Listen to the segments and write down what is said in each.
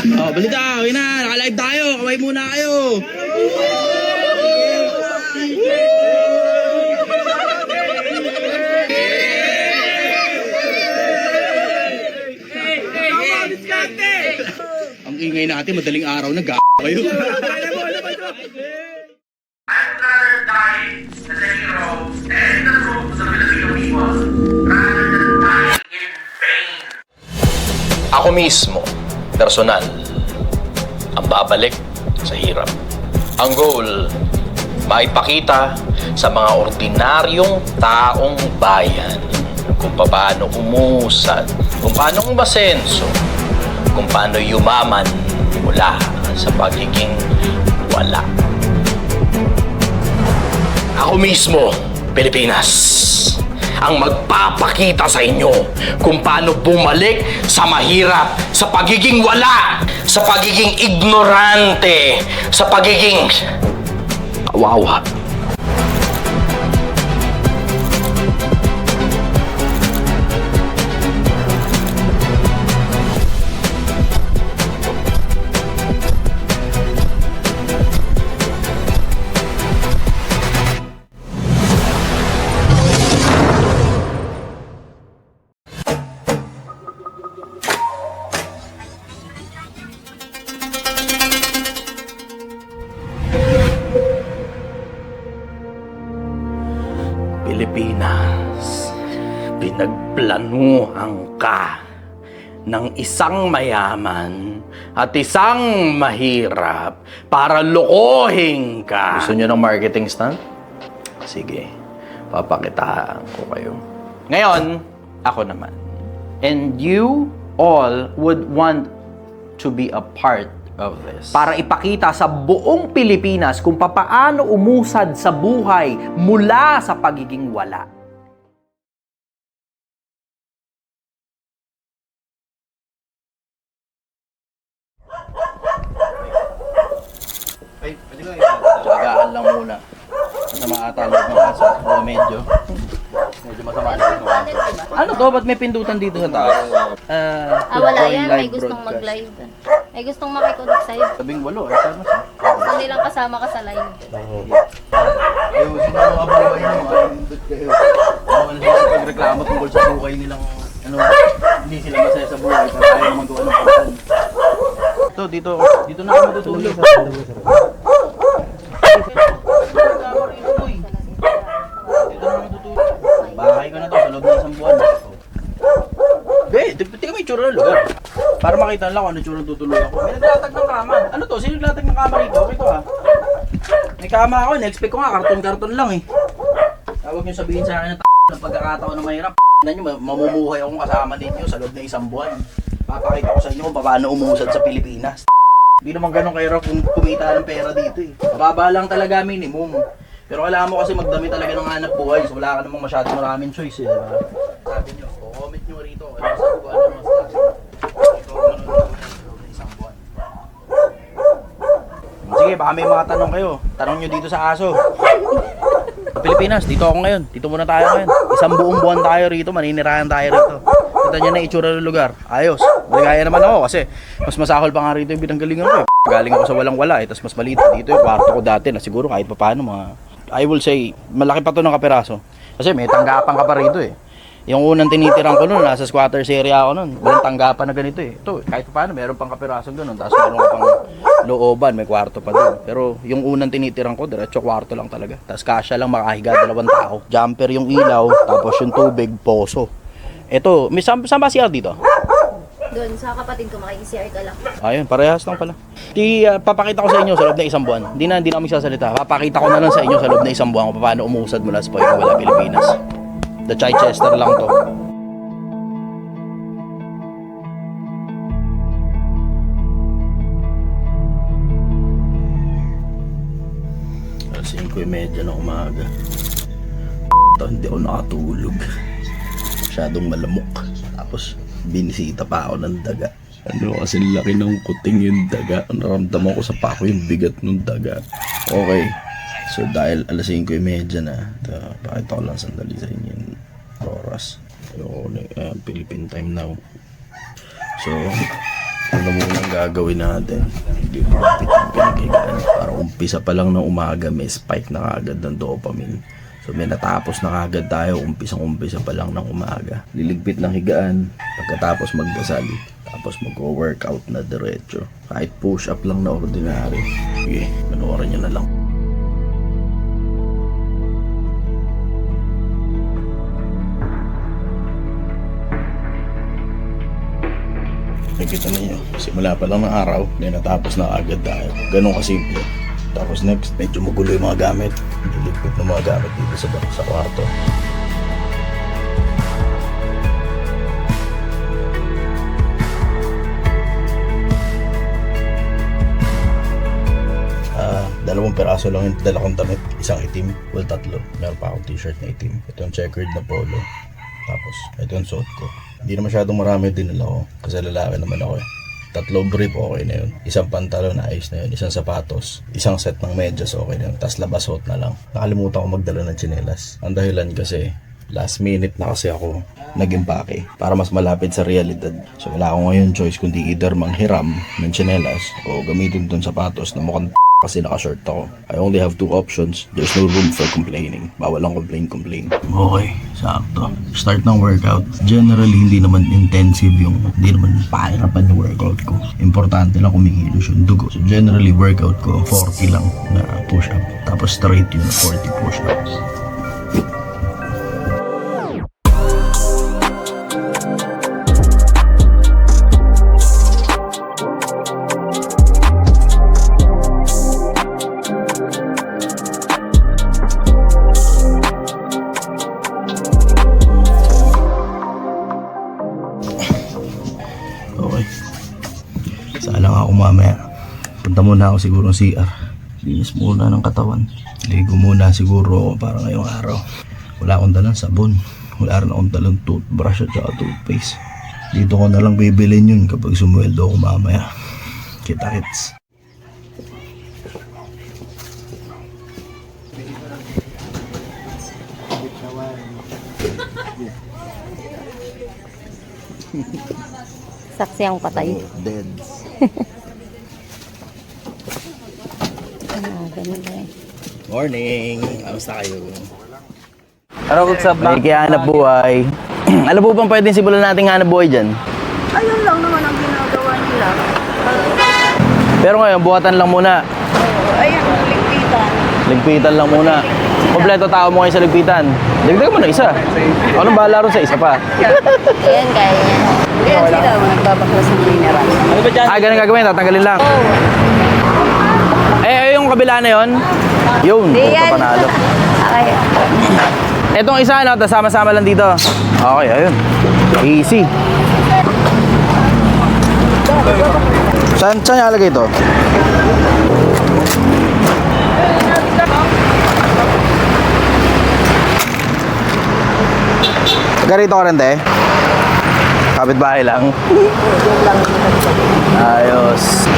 Oh, balita, okay na, naka-live tayo. Kaway muna kayo. Ang ingay natin, madaling araw na g*** kayo. I'd rather die as a hero and the troops of the Filipino people rather than die in vain. Ako mismo, personal, ang babalik sa hirap. Ang goal, maipakita sa mga ordinaryong taong bayan kung paano umusad, kung paano umasenso, kung paano yumaman mula sa pagiging wala. Ako mismo, Pilipinas, ang magpapakita sa inyo kung paano bumalik sa mahirap, sa pagiging wala, sa pagiging ignorante, sa pagiging kawawa. Pinagplanuhan ka ng isang mayaman at isang mahirap para lokohin ka. Gusto nyo ng marketing stunt? Sige, papakitaan ko kayo. Ngayon, ako naman. And you all would want to be a part of this. para ipakita sa buong Pilipinas kung papaano umusad sa buhay mula sa pagiging wala. Ay, pwede ko Tsagaan lang muna. Loob ng aso. O medyo. Medyo masama loob ng aso. Ano to? Ba't may pindutan dito sa taas? Ah, Ah, wala join yan. May gustong mag-live. May gustong makikinig sa'yo. Sabing walo. Ay, tama siya. Gusto nilang kasama ka sa live. Ayusin mo mga buhay nyo. Ayundot kayo. Ano na sila sa pagreklamo tungkol sa buhay nilang ano, hindi sila masaya sa buhay. Pero ayaw naman gawa ng pasan. Ito, dito. Dito na ako matutulog. Dito na ako matutulog. Bahay ko na to sa loob ng isang buwan. Be, tingnan mo yung tsura ng lugar. Para makita lang kung ano tsura ng tutulog ako. May naglatag ng kama. Ano to? Sino naglatag ng kama rito? Okay to ha. May kama ako. In-expect ko nga. Karton-karton lang eh. Tawag nyo sabihin sa akin na ng pagkakataon na mahirap. Na nyo, mamumuhay akong kasama ninyo sa loob ng isang buwan. Papakita ko sa inyo kung paano umusad sa Pilipinas. Hindi naman ganun kahirap kung kumita ng pera dito eh. Mababa lang talaga minimum. Pero kailangan mo kasi magdami talaga ng hanap buhay. So wala ka namang masyadong maraming choice eh. Sabi nyo, o comment nyo rito. Ano sa kung ano mas sabi. Ikaw ang manonood sa loob ng isang buwan. Sige, baka may mga tanong kayo. Tanong nyo dito sa aso. Sa Pilipinas, dito ako ngayon. Dito muna tayo ngayon. Isang buong buwan tayo rito, maninirahan tayo rito. Kita nyo na itsura ng lugar. Ayos. Maligaya naman ako kasi mas masahol pa nga rito yung binanggalingan ko. Eh. Galing ako sa walang wala eh, tapos mas maliit dito yung kwarto ko dati na siguro kahit pa paano mga... I will say, malaki pa to ng kaperaso. Kasi may tanggapan ka pa rito eh. Yung unang tinitiran ko noon, nasa squatters area ako noon. Walang tanggapan na ganito eh. Ito, kahit pa paano, meron pang kapirasong ganun. Tapos meron pang looban, may kwarto pa doon. Pero yung unang tinitiran ko, diretso kwarto lang talaga. Tapos kasya lang makahiga dalawang tao. Jumper yung ilaw, tapos yung tubig, poso. Ito, may saan, saan ba siya dito? Doon, sa kapatid ko, makikisiyar ka lang. Ayun, parehas lang pala. Di, ah, papakita ko sa inyo sa loob ng isang buwan. Hindi na, hindi na kami sasalita. Papakita ko na lang sa inyo sa loob ng isang buwan kung paano umusad mula sa pagiging wala Pilipinas. The Chichester lang to. Alas 5.30 na umaga. Ito, hindi ako nakatulog. Masyadong malamok. Tapos, binisita pa ako ng daga. Ano kasi laki ng kuting yung daga. Naramdaman ko sa pako yung bigat ng daga. Okay. So dahil alas 5.30 na, ito, pakita ko lang sandali sa inyo yung oras. So, uh, Philippine time now. So, Ano muna ang gagawin natin? Ng pinaghigaan. Para umpisa pa lang ng umaga, may spike na kagad ng dopamine. So may natapos na kagad tayo, umpisang umpisa pa lang ng umaga. Liligpit ng higaan, pagkatapos magdasal, tapos mag-workout na diretso. Kahit push-up lang na ordinary. Sige, panoorin nyo na lang. Nakikita ninyo, simula pa lang ng araw, may natapos na agad tayo. Ganun kasimple. Tapos next, medyo magulo yung mga gamit. Nilipit ng mga gamit dito sa, sa kwarto. Ah, dalawang peraso lang yung dala damit. Isang itim, well tatlo. Meron pa akong t-shirt na itim. Ito yung checkered na polo. Tapos, ito yung suot ko. Hindi na masyadong marami din nila ko. Kasi lalaki naman ako eh. Tatlong brief, okay na yun. Isang pantalon, ayos na yun. Isang sapatos. Isang set ng medyas, okay na yun. Tapos labasot na lang. Nakalimutan ko magdala ng tsinelas. Ang dahilan kasi, last minute na kasi ako nag-impake para mas malapit sa realidad. So wala ako ngayon choice kundi either manghiram ng tsinelas o gamitin tong sapatos na mukhang kasi naka-short ako. I only have two options. There's no room for complaining. Bawal ang complain-complain. Okay, sakto. Start ng workout. Generally, hindi naman intensive yung, hindi naman pahirapan yung workout ko. Importante lang kumikilos yung dugo. So generally, workout ko, 40 lang na push-up. Tapos straight yun na 40 push-ups. Muna ako siguro ng CR. Linis muna ng katawan. Ligo muna siguro para ngayong araw. Wala akong dalang sabon. Wala rin akong dalang toothbrush at saka toothpaste. Dito ko na lang bibilin yun kapag sumweldo ako mamaya. Kita kits. Saksi ang patay. Dead. Ah, ganun ba. Morning! Kamusta kayo? Ano kung sa May hanap buhay. ano po bang pwedeng simulan nating hanap buhay dyan? Ayun lang naman ang ginagawa nila. Pero ngayon, buhatan lang muna. Ayun, ligpitan. Ligpitan lang muna. Kompleto tao mo ngayon sa ligpitan. Dagdagan mo na isa. Ako nang bahala ron sa isa pa. Ayan, kaya niya. Ayan sila, nagbabaklas ng mineral. Ah, ganun gagawin. Tatanggalin lang. Eh, yung kabila na yun. Yun. Yan. panalo. Ay, Etong isa, ano, tas sama-sama lang dito. Okay, ayun. Easy. Saan, saan nilalagay ito? Garito ka rin, te? Kapit-bahay lang. Ayos.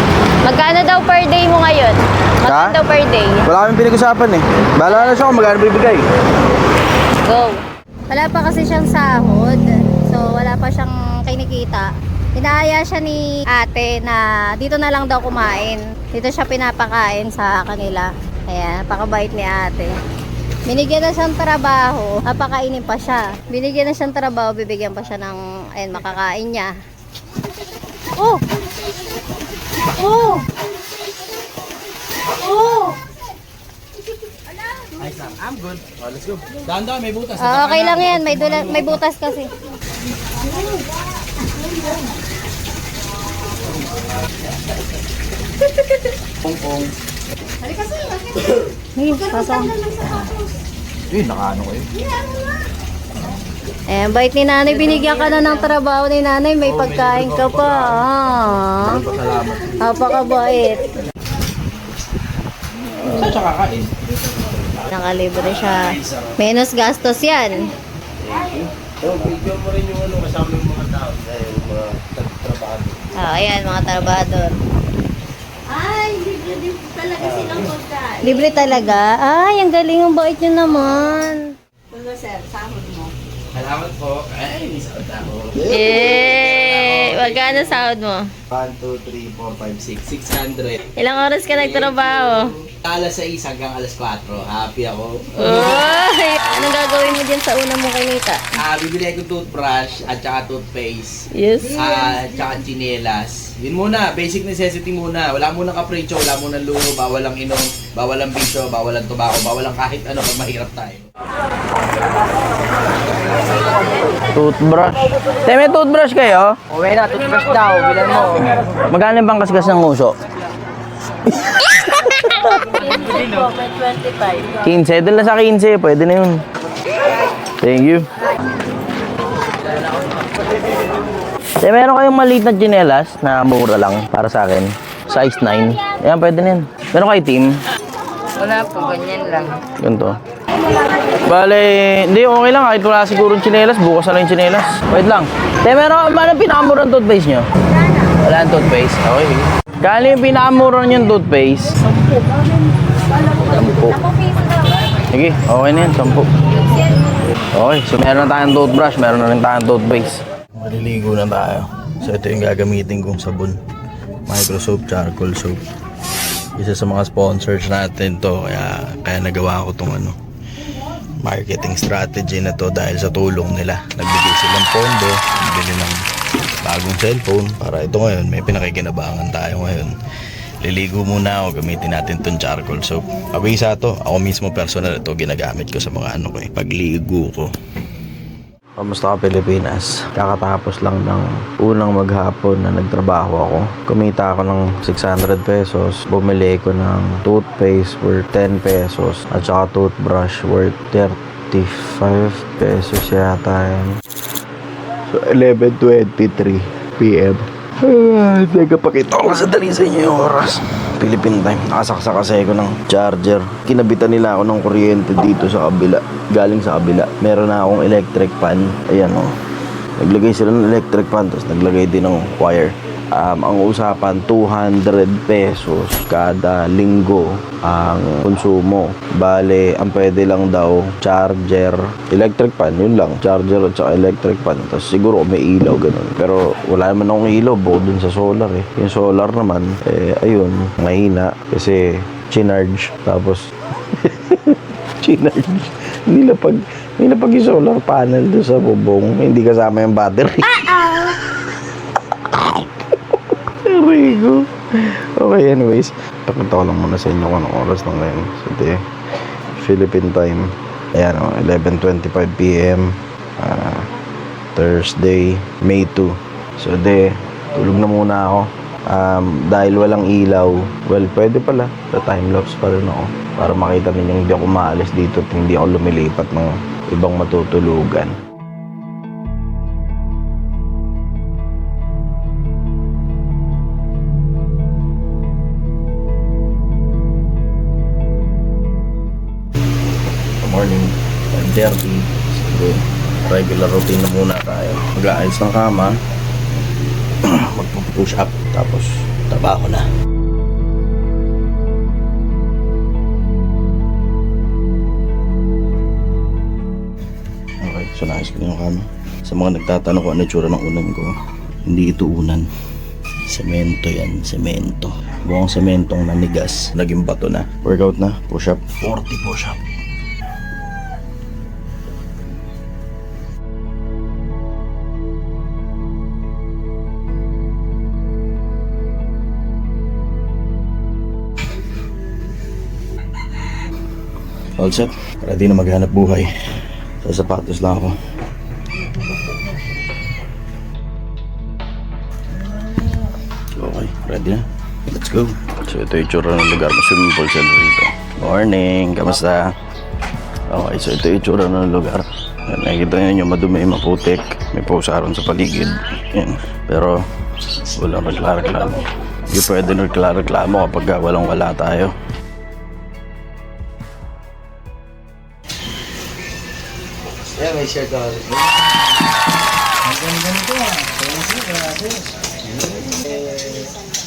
Magkano daw per day mo ngayon? Magkano Ha? daw per day? Wala kaming pinag-usapan eh. Bahala na siya kung magkano bibigay. Go. Wala pa kasi siyang sahod. So, wala pa siyang kinikita. Inaaya siya ni ate na dito na lang daw kumain. Dito siya pinapakain sa kanila. Kaya, napakabait ni ate. Binigyan na siyang trabaho, napakainin pa siya. Binigyan na siyang trabaho, bibigyan pa siya ng, ayun, makakain niya. Oh! Oh! Oh! Dahan-dahan, may butas. Ah, okay lang yan, may, dula, may butas kasi. Hey, pasok. Eh, nakaano kayo? Eh, bait ni nanay, binigyan ka na ng trabaho ni nanay, may pagkain ka pa. Ah. Salamat. Napakabait. Saan siya kakain? Nakalibre siya. Menos gastos yan. Ah, ayan, mga trabador. Ay, libre talaga silang pagkain. Libre talaga? Ay, ang galing, ang bait nyo naman. Ano sir, sahod mo? Salamat po. Ay, may sahod ako. Eh, magkano sahod mo? 1, 2, 3, 4, 5, 6. 600. Ilang oras ka nagtrabaho? Alas 6 hanggang alas 4. Happy ako. Uy! Anong gagawin mo dyan sa una mong kinita? Ah, bibili ako toothbrush at saka toothpaste. Yes. Ah, tsaka chinelas. Yun muna, basic necessity muna. Wala munang kapritsyo, wala munang luho, bawal ang inom, bawal ang bisyo, bawal ang tobacco, bawal ang kahit ano pag mahirap tayo. Toothbrush. Te, may toothbrush kayo? Uwi na, toothbrush daw. Bilan mo. Magkano bang kasgas ng uso? 15. Doon lang sa 15. Pwede na yun. Thank you. Te, meron kayong maliit na chinelas na mura lang para sa akin. Size 9. Ayan, pwede na yun. Meron kayo team? Wala po, ganyan lang. Ganito. Bale, hindi, okay lang. Kahit wala siguro yung chinelas, bukas na lang yung chinelas. Wait lang. Te, meron, ano pinakamura ng toothpaste nyo? Wala ang toothpaste? Okay. Kali yung pinakamura nyo toothpaste? Sampu. Sampu. Sige, okay na yan, sampu. Okay, so meron na tayong toothbrush, meron na rin tayong toothpaste. Maliligo na tayo. So ito yung gagamitin kong sabon. Microsoft Charcoal Soap. Isa sa mga sponsors natin to, kaya, kaya nagawa ko tong ano, marketing strategy na to dahil sa tulong nila. Nagbigay silang pondo, nagbili ng bagong cellphone para ito ngayon, may pinakikinabangan tayo ngayon. Liligo muna ako, gamitin natin tong charcoal soap. Abisa to, ako mismo personal ito ginagamit ko sa mga ano ko eh, pagligo ko. Kamusta ka Pilipinas? Kakatapos lang ng unang maghapon na nagtrabaho ako. Kumita ako ng 600 pesos. Bumili ko ng toothpaste worth 10 pesos at saka toothbrush worth 35 pesos yata yun. So 11.23 p.m. Ah, teka, pakita ko lang sa inyo yung oras. Philippine time. Nakasaksa kasi ako ng charger. Kinabitan nila ako ng kuryente dito sa kabila. Galing sa kabila. Meron na akong electric fan. Ayan o. Naglagay sila ng electric fan. Tapos naglagay din ng wire. Um, ang usapan, 200 pesos kada linggo ang konsumo. Bale, ang pwede lang daw, charger, electric fan, yun lang. Charger at saka electric fan. Tapos siguro may ilaw, ganun. Pero wala naman akong ilaw, bukod dun sa solar eh. Yung solar naman, eh, ayun, mahina. Kasi, chinarge. Tapos, chinarge. Nilapag, nilapag yung solar panel doon sa bubong. Hindi kasama yung battery. Rigo. Okay, anyways. Pakita ko lang muna sa inyo kung anong oras na ngayon. So, eh, Philippine time. Ayan o, 11.25pm. ah, Thursday, May 2. So, de, tulog na muna ako. Um, dahil walang ilaw, well, pwede pala. Sa time-lapse pa rin ako. Para makita ninyo hindi ako maalis dito at hindi ako lumilipat ng ibang matutulugan. 5.30. Siguro, regular routine na muna tayo. Mag-aayos ng kama. Magpo-push up. Tapos, trabaho na. Okay, so naayos ko yung kama. Sa mga nagtatanong kung ano tsura ng unan ko, hindi ito unan. Semento yan, semento. Buong sementong nanigas, naging bato na. Workout na, push up, 40 push up. All set. Ready na maghanap buhay. Sa sapatos lang ako. Okay, ready na. Let's go. So ito yung tsura ng lugar. May swimming pool sila rito. Morning, kamusta? Okay, so ito yung tsura ng lugar. Nakikita nyo yung madumi, maputik. May pusaron sa paligid. Yan. Pero walang reklamo. Hindi pwede reklamo kapag walang wala tayo. Yeah, may shirt ako.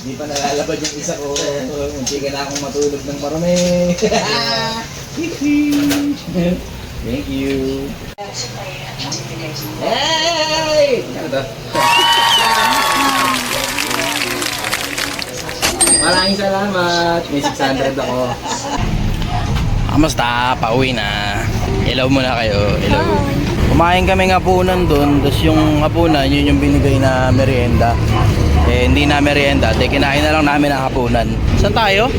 Hindi pa nalalabad yung isa ko. Munti ka na akong matulog ng marami. Thank you. Hey! Ano to? Maraming salamat. May 600 ako. Kamusta? Pauwi na. Hello muna kayo. Hello. Kumain kami ng hapunan doon. Tapos yung hapunan, yun yung binigay na merienda. Eh, hindi na merienda. Di, kinain na lang namin ang hapunan. Saan tayo?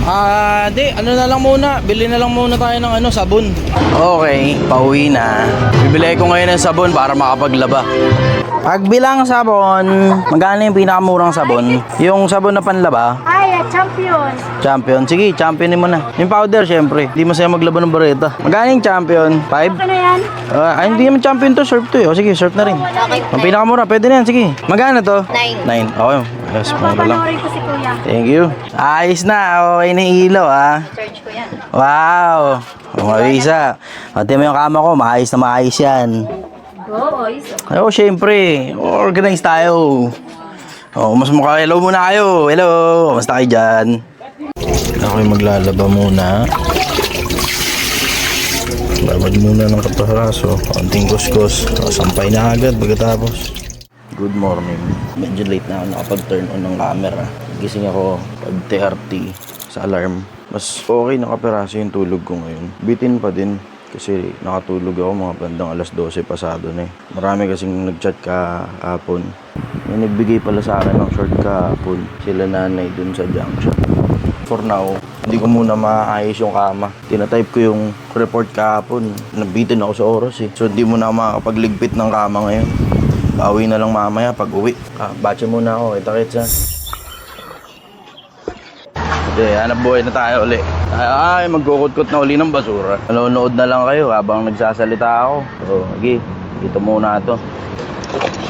Ah, di, ano na lang muna. Bili na lang muna tayo ng ano, sabon. Okay, pauwi na. Bibili ko ngayon ng sabon para makapaglaba. Pagbilang sabon, magkano yung pinakamurang sabon? Yung sabon na panlaba? Champion. Champion. Sige, championin mo na. Yung powder, syempre. Hindi mo sa'yo maglaba ng bareta. Magkano yung champion? Five? Ano yan? Ah, ay, hindi naman champion to. Surf to eh. O sige, surf na rin. Okay. Ang pinakamura, pwede na yan. Sige. Magkano to? Nine. Nine. Okay. Yes, mura lang. ko si kuya. Thank you. Ayos na. Okay na yung ilaw, ah. Charge ko yan. Wow! Umawisa. Pati mo yung kama ko, maayos na maayos yan. Oo, oh, iso. Oo, syempre. Organize tayo. Oh, mas mukha. Hello muna kayo. Hello. Kamusta kayo dyan? Ako'y maglalaba muna. Babad muna ng kapaharaso. Konting kuskus. O, sampay na agad pagkatapos. Good morning. Medyo late na ako nakapag-turn on ng camera. Gising ako pag TRT sa alarm. Mas okay na kapiraso yung tulog ko ngayon. Bitin pa din kasi nakatulog ako mga bandang alas 12 pasado na eh. Marami kasing nagchat kahapon. May nagbigay pala sa akin ng short kahapon. Sila nanay dun sa junction. For now, hindi ko muna maayos yung kama. Tinatype ko yung report kahapon. Nabitin ako sa oras eh. So hindi mo na makakapagligpit ng kama ngayon. Bawi na lang mamaya pag uwi. Ah, batche muna ako. Kita Hindi, hanap buhay na tayo uli. Ay, magkukot-kot na uli ng basura. Nanonood na lang kayo habang nagsasalita ako. So, sige, dito muna to.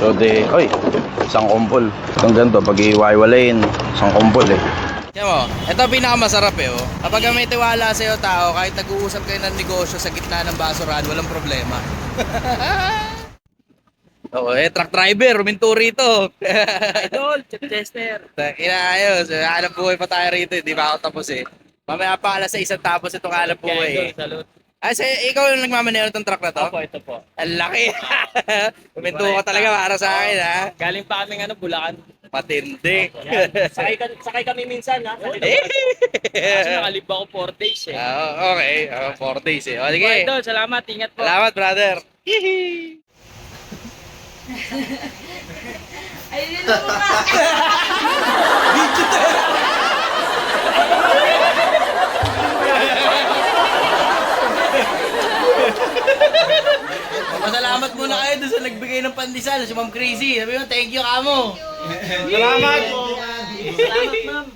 So, de, oy, isang kumpol. Itong ganito, pag iwaiwalayin, isang kumpol eh. Yan mo, ito pinakamasarap eh oh. Kapag may tiwala sa'yo tao, kahit nag-uusap kayo ng negosyo sa gitna ng basurahan, walang problema. Oo, eh, truck driver, huminto rito. Idol, chip tester. Inaayos, hanap buhay pa tayo rito, hindi pa ako tapos eh. Mamaya pa alas sa isang tapos itong hanap buhay. eh. Salute. Ah, sa, ikaw yung nagmamanero ng truck na to? Opo, ito po. Ang laki. huminto ka talaga para sa akin ha. Galing pa kami ano, Bulacan. Matindi. Yan. Sakay, ka, sakay kami minsan ha. Kasi nakalib ako 4 days eh. Ah, okay, uh, four days eh. O, Po, sige. Idol, salamat. Ingat po. Salamat, brother. Pasalamat muna kayo doon sa nagbigay ng pandesal, si Ma'am Crazy. Sabi mo, thank you, kamo. Salamat. Salamat, ma'am.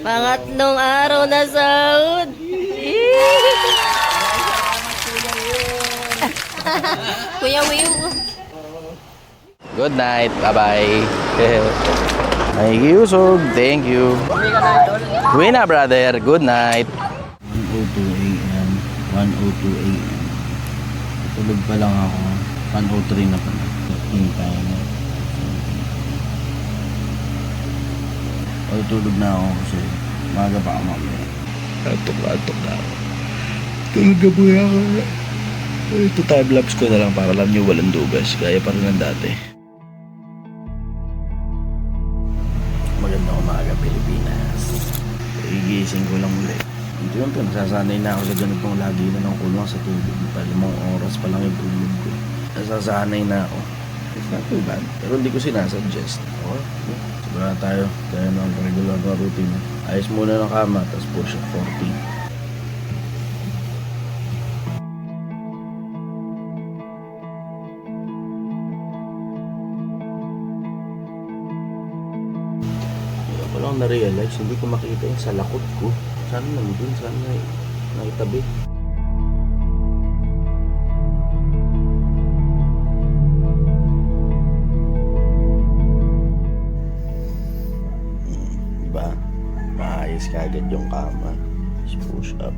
Pangatlong araw na sahod. Kuya Will. Good night. Bye-bye. Thank you, Sog. Thank you. Uwi na, brother. Good night. 1.02 a.m. 1.02 a.m. Tulog pa lang ako. 1.03 na pala. Hintay na. O, tulog na ako kasi maga pa ako mamaya. Atok na, atok na ako. Tulog na po ako. Ito time-lapse ko na lang para alam nyo walang dugas. Gaya pa rin ng dati. Magandang umaga, Pilipinas. Igising ko lang ulit. Hindi yun to, nasasanay na ako sa ganitong lagi na ng kulong sa tubig. Pa limang oras pa lang yung tulog ko. Nasasanay na ako. It's not too bad. Pero hindi ko sinasuggest. Okay? Sigura tayo. Kaya ng regular na routine. Ayos muna ng kama, tapos push up 40. Na-realize, hindi ko makita yung sa lakot ko. Sana nandun, sana naitabi. Hmm, Diba? Maayos ka agad yung kama. Push up.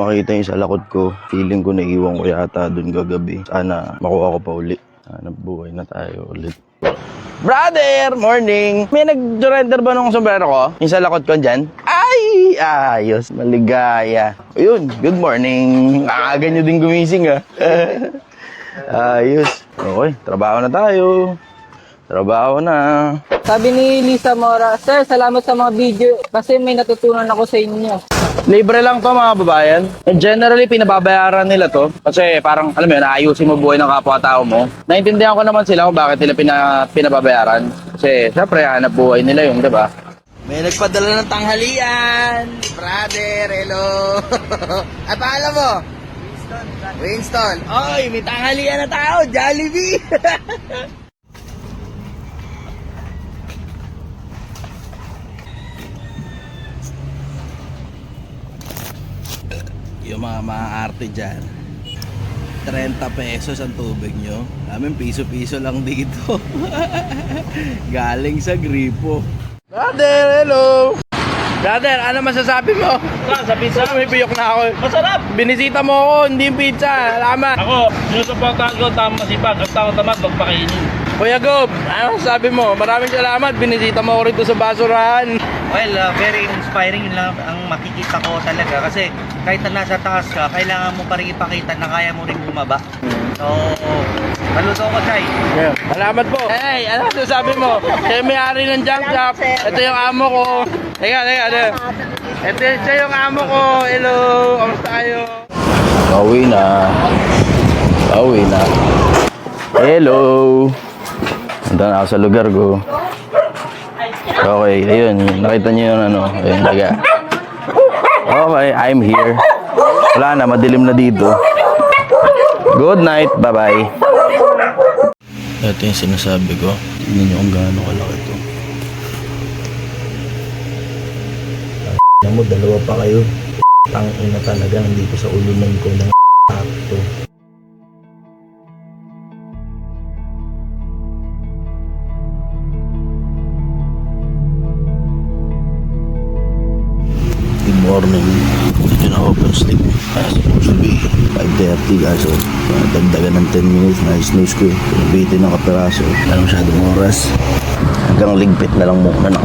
Ko makita yung sa ko. Feeling ko naiwan ko yata dun gagabi. Sana makuha ko pa uli. Sana buhay na tayo ulit. Brother! Morning! May nag-surrender ba nung sombrero ko? Yung sa ko dyan? Ay! Ayos! Maligaya. Ayun, good morning. Aaga nyo din gumising ah. Ayos. Okay, trabaho na tayo. Trabaho na. Sabi ni Lisa Mora, Sir, salamat sa mga video kasi may natutunan ako sa inyo. Libre lang to mga babayan. And generally, pinababayaran nila to. Kasi parang, alam mo yun, naayusin mo buhay ng kapwa-tao mo. Naintindihan ko naman sila kung bakit nila pina, pinababayaran. Kasi, syempre, hanap buhay nila yung, di ba? May nagpadala ng tanghalian! Brother, hello! At alam mo? Winston. Winston. Oy, may tanghalian na tao! Jollibee! yung mga maaarte dyan 30 pesos ang tubig nyo namin piso-piso lang dito galing sa gripo Brother, hello! Brother, ano masasabi mo? Sa pizza, May biyok na ako. masarap! Binisita mo ako, hindi yung pizza. Salamat. Ako, sinusuportahan ko tamang masipag at tamang tamad magpakainin. Kuya Gob, ano masasabi mo? Maraming salamat. Binisita mo ako rito sa basurahan. Well, uh, very inspiring yun lang ang makikita ko talaga kasi kahit na nasa taas ka, kailangan mo pa rin ipakita na kaya mo rin bumaba. So, saludo ko, Chay. Yeah. Salamat po. Hey, ano masasabi mo? Siya yung may-ari ng junk shop. Ito yung amo ko. Teka, teka, teka. Ito siya yung amo ko. Hello, kamusta kayo? Pauwi na. Pauwi na. Hello. Punta na ako sa lugar ko. Okay, ayun. Nakita niyo yung ano. Ayun, taga. Okay, I'm here. Wala na, madilim na dito. Good night. Bye-bye. Ito yung sinasabi ko. Tignan nyo kung gaano kalaki ito. Alam mo, dalawa pa kayo. Tangin na talaga, nandito sa ulunan ko ng 10 minutes na snooze ko. Pinabitin ng kapiraso. Wala masyadong oras. Hanggang ligpit na lang muna na.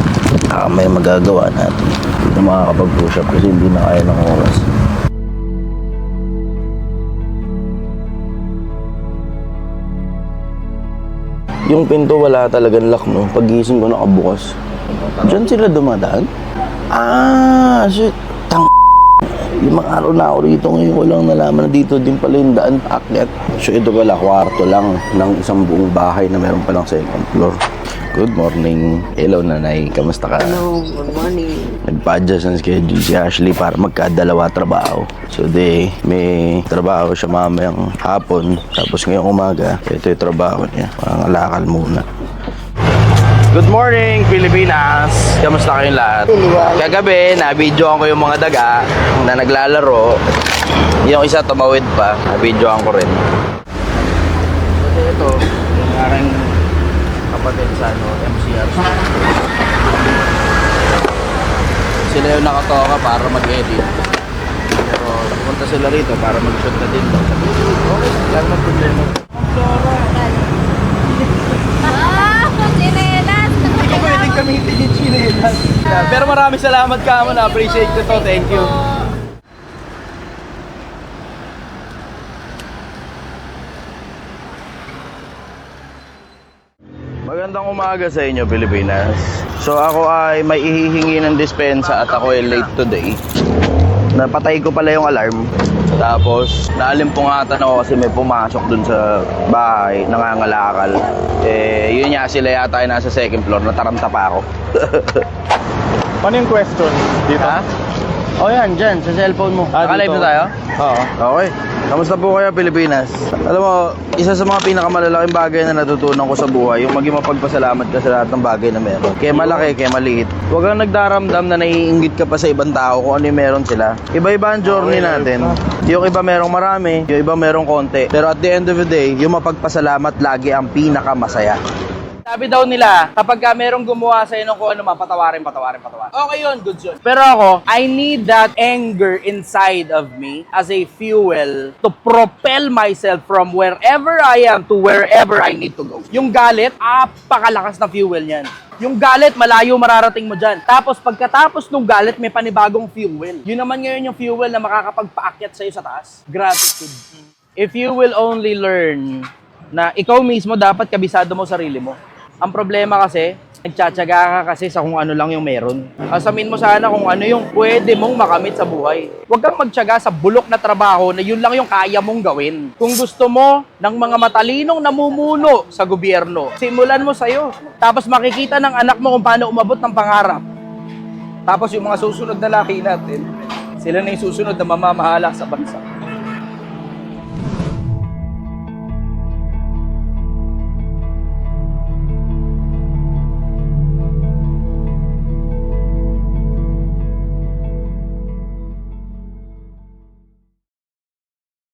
Ah, may magagawa natin. Hindi na makakapag-push up kasi hindi na kaya ng oras. Yung pinto wala talagang lock no. Pagising ko nakabukas. Diyan sila dumadaan? Ah, shit. Limang araw na ako rito ngayon ko lang nalaman na dito din pala yung daan akyat. So ito pala kwarto lang ng isang buong bahay na meron palang second floor. Good morning. Hello nanay, kamusta ka? Hello, good morning. Nagpa-adjust ng schedule si Ashley para magkadalawa trabaho. So de, may trabaho siya mamayang hapon. Tapos ngayong umaga, ito yung trabaho niya. Parang alakal muna. Good morning, Pilipinas! Kamusta kayong lahat? Kagabi, na-videoan ko yung mga daga na naglalaro. Yung isa tumawid pa, na-videoan ko rin. Kasi ito, yung aking kapatid sa ano, MCR. Sila yung nakatoka para mag-edit. Pero napunta sila rito para mag-shoot na din. Sabi okay, wala naman problema. Ah, chinelas! Hindi pwedeng gamitin yung chinelas. Pero maraming salamat ka mo na appreciate ko to. Thank you. Magandang umaga sa inyo, Pilipinas. So ako ay may ihihingi ng dispensa at ako ay late today. Napatay ko pala yung alarm. Tapos, naalimpungatan ako kasi may pumasok dun sa bahay, nangangalakal. Eh, yun nga sila yata ay nasa second floor, nataranta pa ako. Ano yung question dito? Ha? Oh yan, dyan, sa cellphone mo. Ah, Naka-live dito. na tayo? Oo. Okay. Kamusta po kayo, Pilipinas? Alam mo, isa sa mga pinakamalalaking bagay na natutunan ko sa buhay, yung maging mapagpasalamat ka sa lahat ng bagay na meron. Kaya malaki, kaya maliit. Huwag kang nagdaramdam na naiingit ka pa sa ibang tao kung ano yung meron sila. Iba-iba ang journey natin. Yung iba merong marami, yung iba merong konti. Pero at the end of the day, yung mapagpasalamat lagi ang pinakamasaya. Sabi daw nila, kapag ka merong gumawa sa'yo ng kung ano man, patawarin, patawarin, patawarin. Okay yun, good yun. Pero ako, I need that anger inside of me as a fuel to propel myself from wherever I am to wherever I need to go. Yung galit, apakalakas na fuel niyan. Yung galit, malayo mararating mo dyan. Tapos pagkatapos ng galit, may panibagong fuel. Yun naman ngayon yung fuel na makakapagpaakyat sa'yo sa taas. Gratitude. If you will only learn na ikaw mismo dapat kabisado mo sarili mo. Ang problema kasi, nagtsatsaga ka kasi sa kung ano lang yung meron. Asamin mo sana kung ano yung pwede mong makamit sa buhay. Huwag kang magtsaga sa bulok na trabaho na yun lang yung kaya mong gawin. Kung gusto mo ng mga matalinong namumuno sa gobyerno, simulan mo sa'yo. Tapos makikita ng anak mo kung paano umabot ng pangarap. Tapos yung mga susunod na laki natin, sila na yung susunod na mamamahala sa bansa.